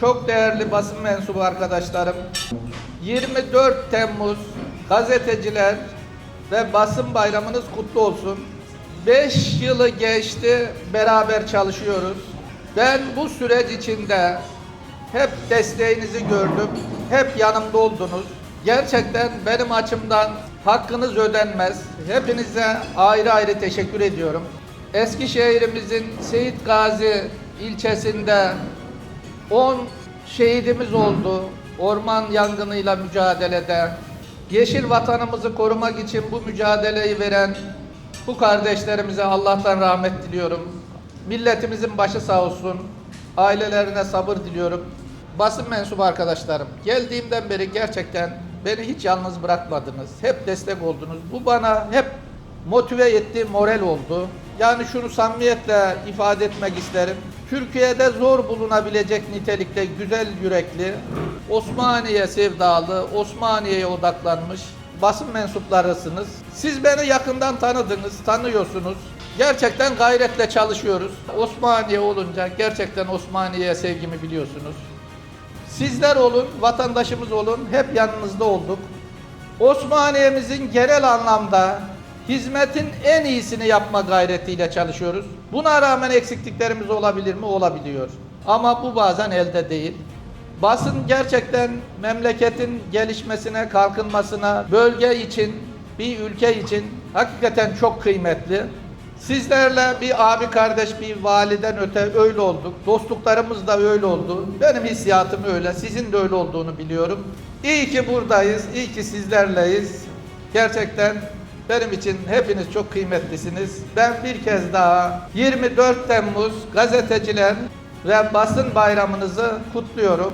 çok değerli basın mensubu arkadaşlarım. 24 Temmuz gazeteciler ve basın bayramınız kutlu olsun. 5 yılı geçti, beraber çalışıyoruz. Ben bu süreç içinde hep desteğinizi gördüm, hep yanımda oldunuz. Gerçekten benim açımdan hakkınız ödenmez. Hepinize ayrı ayrı teşekkür ediyorum. Eskişehir'imizin Seyit Gazi ilçesinde 10 şehidimiz oldu orman yangınıyla mücadelede. Yeşil vatanımızı korumak için bu mücadeleyi veren bu kardeşlerimize Allah'tan rahmet diliyorum. Milletimizin başı sağ olsun. Ailelerine sabır diliyorum. Basın mensubu arkadaşlarım, geldiğimden beri gerçekten beni hiç yalnız bırakmadınız. Hep destek oldunuz. Bu bana hep motive etti, moral oldu. Yani şunu samimiyetle ifade etmek isterim. Türkiye'de zor bulunabilecek nitelikte güzel yürekli, Osmaniye sevdalı, Osmaniye'ye odaklanmış basın mensuplarısınız. Siz beni yakından tanıdınız, tanıyorsunuz. Gerçekten gayretle çalışıyoruz. Osmaniye olunca gerçekten Osmaniye'ye sevgimi biliyorsunuz. Sizler olun, vatandaşımız olun, hep yanınızda olduk. Osmaniye'mizin genel anlamda hizmetin en iyisini yapma gayretiyle çalışıyoruz. Buna rağmen eksikliklerimiz olabilir mi? Olabiliyor. Ama bu bazen elde değil. Basın gerçekten memleketin gelişmesine, kalkınmasına, bölge için, bir ülke için hakikaten çok kıymetli. Sizlerle bir abi kardeş, bir validen öte öyle olduk. Dostluklarımız da öyle oldu. Benim hissiyatım öyle. Sizin de öyle olduğunu biliyorum. İyi ki buradayız. iyi ki sizlerleyiz. Gerçekten benim için hepiniz çok kıymetlisiniz. Ben bir kez daha 24 Temmuz gazeteciler ve basın bayramınızı kutluyorum.